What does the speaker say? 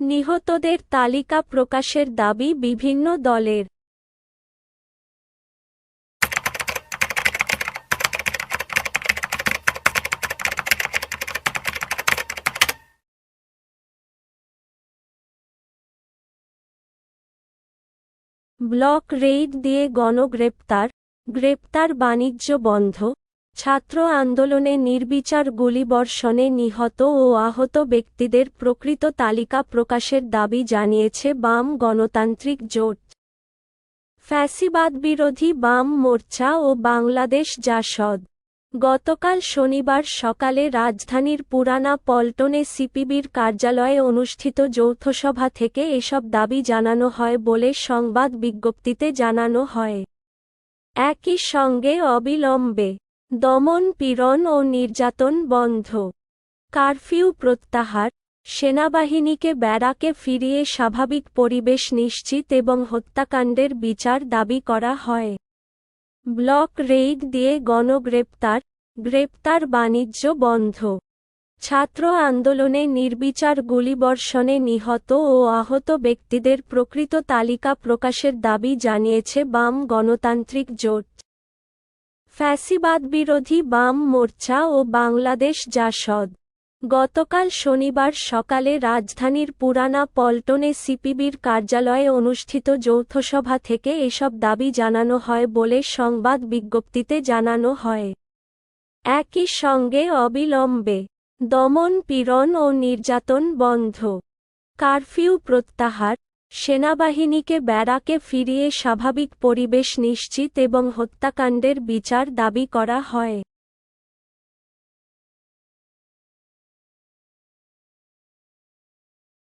নিহতদের তালিকা প্রকাশের দাবি বিভিন্ন দলের। ব্লক রেইড দিয়ে গণগ্রেপ্তার গ্রেপ্তার বাণিজ্য বন্ধ। ছাত্র আন্দোলনে নির্বিচার গুলিবর্ষণে নিহত ও আহত ব্যক্তিদের প্রকৃত তালিকা প্রকাশের দাবি জানিয়েছে বাম গণতান্ত্রিক জোট। ফ্যাসিবাদবিরোধী বাম মোর্চা ও বাংলাদেশ জাসদ। গতকাল শনিবার সকালে রাজধানীর পুরানা পল্টনে সিপিবির কার্যালয়ে অনুষ্ঠিত যৌথসভা থেকে এসব দাবি জানানো হয় বলে সংবাদ বিজ্ঞপ্তিতে জানানো হয়। একই সঙ্গে অবিলম্বে দমন, পীড়ন ও নির্যাতন বন্ধ। কারফিউ প্রত্যাহার, সেনাবাহিনীকে ব্যারাকে ফিরিয়ে স্বাভাবিক পরিবেশ নিশ্চিত এবং হত্যাকাণ্ডের বিচার দাবি করা হয়। ব্লক রেইড দিয়ে গণগ্রেপ্তার, গ্রেপ্তার বাণিজ্য বন্ধ। ছাত্র আন্দোলনে নির্বিচার গুলিবর্ষণে নিহত ও আহত ব্যক্তিদের প্রকৃত তালিকা প্রকাশের দাবি জানিয়েছে বাম গণতান্ত্রিক জোট। ফ্যাসিবাদবিরোধী বাম মোর্চা ও বাংলাদেশ জাসদ। গতকাল শনিবার সকালে রাজধানীর পুরানা পল্টনে সিপিবির কার্যালয়ে অনুষ্ঠিত যৌথসভা থেকে এসব দাবি জানানো হয় বলে সংবাদ বিজ্ঞপ্তিতে জানানো হয়। একই সঙ্গে অবিলম্বে দমন পীড়ন ও নির্যাতন বন্ধ। কারফিউ প্রত্যাহার সেনাবাহিনীকে ব্যারাকে ফিরিয়ে স্বাভাবিক পরিবেশ নিশ্চিত এবং হত্যাকাণ্ডের বিচার দাবি করা হয়।